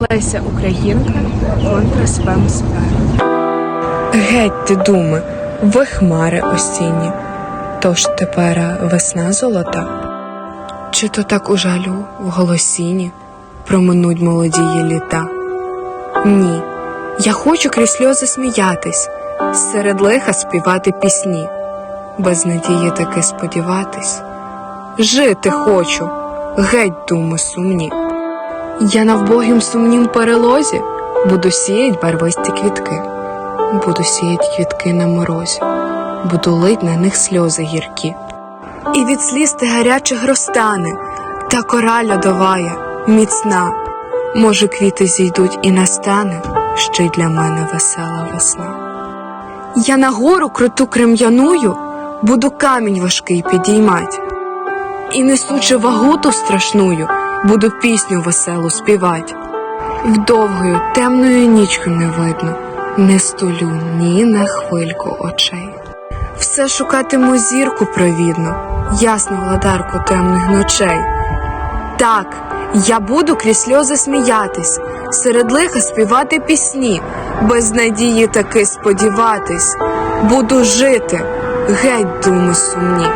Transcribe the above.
Леся Українка контра спам сфера. Геть ти думи, ви хмари осінні, тож тепер весна золота. Чи то так у жалю в голосіні проминуть молодії літа? Ні, я хочу крізь сльози сміятись, серед лиха співати пісні, без надії таки сподіватись. Жити хочу, геть думи сумні. Я на вбогім сумнім перелозі буду сіять барвисті квітки, буду сіять квітки на морозі, буду лить на них сльози гіркі. І від сліз ти гарячих розтане, та кора льодовая, міцна. Може, квіти зійдуть і настане ще й для мене весела весна. Я на гору круту крем'яную, буду камінь важкий підіймать, і несучи вагу ту страшную, буду пісню веселу співать. Вдовгою темною нічку не видно, не столю ні на хвильку очей. Все шукатиму зірку провідну, ясну владарку темних ночей. Так, я буду крізь сльози сміятись, серед лиха співати пісні, без надії таки сподіватись, буду жити, геть думи сумні.